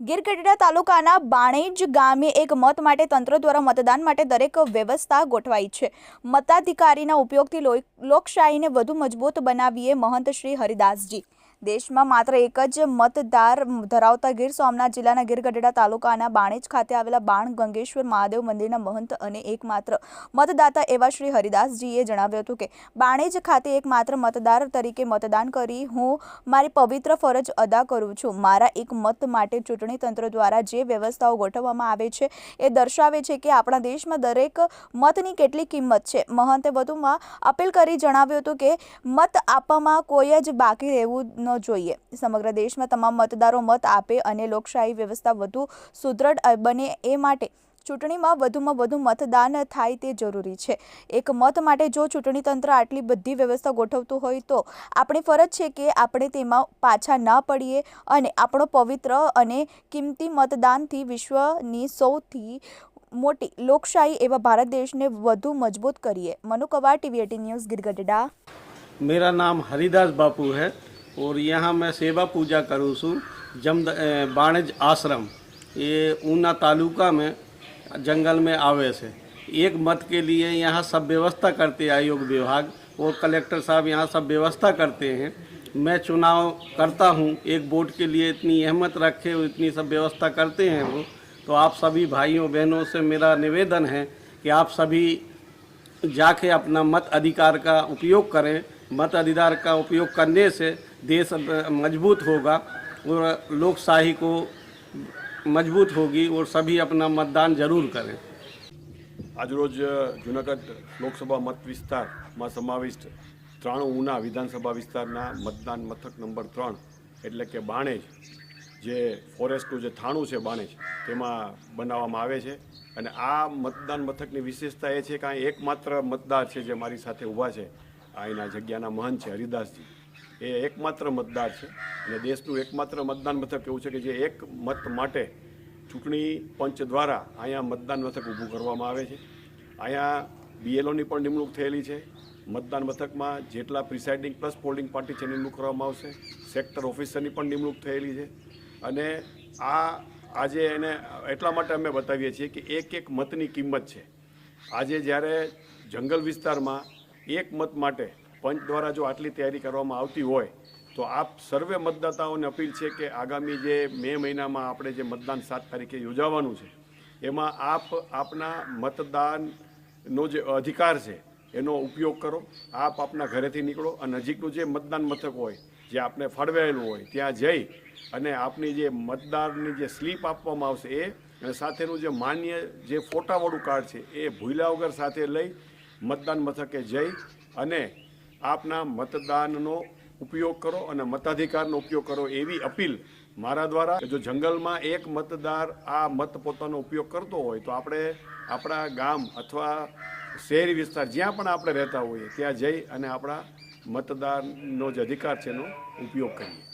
ગીરગઢડા તાલુકાના બાણેજ ગામે એક મત માટે તંત્ર દ્વારા મતદાન માટે દરેક વ્યવસ્થા ગોઠવાઈ છે. મતાધિકારીના ઉપયોગથી લોકશાહીને વધુ મજબૂત બનાવીએ મહંત શ્રી હરિદાસજી. દેશમાં માત્ર એક જ મતદાર ધરાવતા ગીર સોમનાથ જિલ્લાના ગીર ગઢડા તાલુકાના બાણેજ ખાતે આવેલા બાણ ગંગેશ્વર મહાદેવ મંદિરના મહંત અને એકમાત્ર મતદાતા એવા શ્રી હરિદાસજીએ જણાવ્યું હતું કે, બાણેજ ખાતે એકમાત્ર મતદાર તરીકે મતદાન કરી હું મારી પવિત્ર ફરજ અદા કરું છું. મારા એક મત માટે ચૂંટણી તંત્ર દ્વારા જે વ્યવસ્થાઓ ગોઠવવામાં આવે છે એ દર્શાવે છે કે આપણા દેશમાં દરેક મતની કેટલી કિંમત છે. મહંતે વધુમાં અપીલ કરી જણાવ્યું હતું કે, મત આપવામાં કોઈ જ બાકી રહેવું ન જોઈએ. સમગ્ર દેશમાં તમામ મતદારો મત આપે અને લોકશાહી વ્યવસ્થા વધુ સુદૃઢ બને એ માટે ચૂંટણીમાં વધુમાં વધુ મતદાન થાય તે જરૂરી છે. એક મત માટે જો ચૂંટણી તંત્ર આટલી બધી વ્યવસ્થા ગોઠવતું હોય તો આપણી ફરજ છે કે આપણે તેમાં પાછા ના પડીએ અને આપણો પવિત્ર અને કિંમતી મતદાનથી વિશ્વની સૌથી મોટી લોકશાહી એવા ભારત દેશને વધુ મજબૂત કરીએ. Manu Kavar, TV AT news Girgadhada. મેરા નામ હરિદાસ બાપુ હૈ. और यहाँ मैं सेवा पूजा करूँ जमद अ, बाणज आश्रम। ये ऊना तालुका में जंगल में आवे से एक मत के लिए यहाँ सब व्यवस्था करते आयोग विभाग और कलेक्टर साहब यहाँ सब व्यवस्था करते हैं। मैं चुनाव करता हूँ एक वोट के लिए इतनी अहमत रखे और इतनी सब व्यवस्था करते हैं वो तो आप सभी भाइयों बहनों से मेरा निवेदन है कि आप सभी जाके अपना मत अधिकार का उपयोग करें। मत अधिकार का उपयोग करने से देश मजबूत होगा और लोकशाही को मजबूत होगी और सभी अपना मतदान जरूर करें આજરોજ જુનાગઢ લોકસભા મત વિસ્તારમાં સમાવિષ્ટ ત્રાણું ઉના વિધાનસભા વિસ્તારના મતદાન મથક નંબર ત્રણ એટલે કે બાણેજ જે ફોરેસ્ટનું જે થાણું છે બાણેજ તેમાં બનાવવામાં આવે છે અને આ મતદાન મથકની વિશેષતા એ છે કે અહીં એકમાત્ર મતદાર છે જે મારી સાથે ઊભા છે અહીંના જગ્યાના મહંત છે, હરિદાસજી. એ એકમાત્ર મતદાર છે. અને દેશનું એકમાત્ર મતદાન મથક એવું છે કે જે એક મત માટે ચૂંટણી પંચ દ્વારા અહીંયા મતદાન મથક ઊભું કરવામાં આવે છે. અહીંયા બીએલઓની પણ નિમણૂક થયેલી છે. મતદાન મથકમાં જેટલા પ્રિસાઇડિંગ પ્લસ પોલિંગ પાર્ટી છે નિમણૂક કરવામાં આવશે. સેક્ટર ઓફિસરની પણ નિમણૂક થયેલી છે. અને આ, આજે એને એટલા માટે અમે બતાવીએ છીએ કે એક એક મતની કિંમત છે. આજે જ્યારે જંગલ વિસ્તારમાં એક મત માટે પંચ દ્વારા જો આટલી તૈયારી કરવામાં આવતી હોય, તો આપ સર્વે મતદાતાઓને અપીલ છે કે આગામી જે મે મહિનામાં આપણે જે મતદાન સાત તારીખે યોજાવાનું છે, એમાં આપ આપના મતદાનનો જે અધિકાર છે, એનો ઉપયોગ કરો, આપ આપના ઘરેથી નીકળો અને નજીકનું જે મતદાન મથક હોય, જે આપને ફાળવેલું હોય, ત્યાં જઈ અને આપની જે મતદારની જે સ્લીપ આપવામાં આવશે એ, અને સાથેનું જે માન્ય જે ફોટાવાળું કાર્ડ છે એ ભૂલ્યા વગર સાથે લઈ મતદાન મથકે જઈ અને આપના મતદાનનો ઉપયોગ કરો અને મતાધિકારનો ઉપયોગ કરો એવી અપીલ મારા દ્વારા. જો જંગલમાં એક મતદાર આ મત પોતાનો ઉપયોગ કરતો હોય તો આપણે આપણા ગામ અથવા શહેરી વિસ્તાર જ્યાં પણ આપણે રહેતા હોઈએ ત્યાં જઈ અને આપણા મતદારનો જે અધિકાર છે એનો ઉપયોગ કરીએ.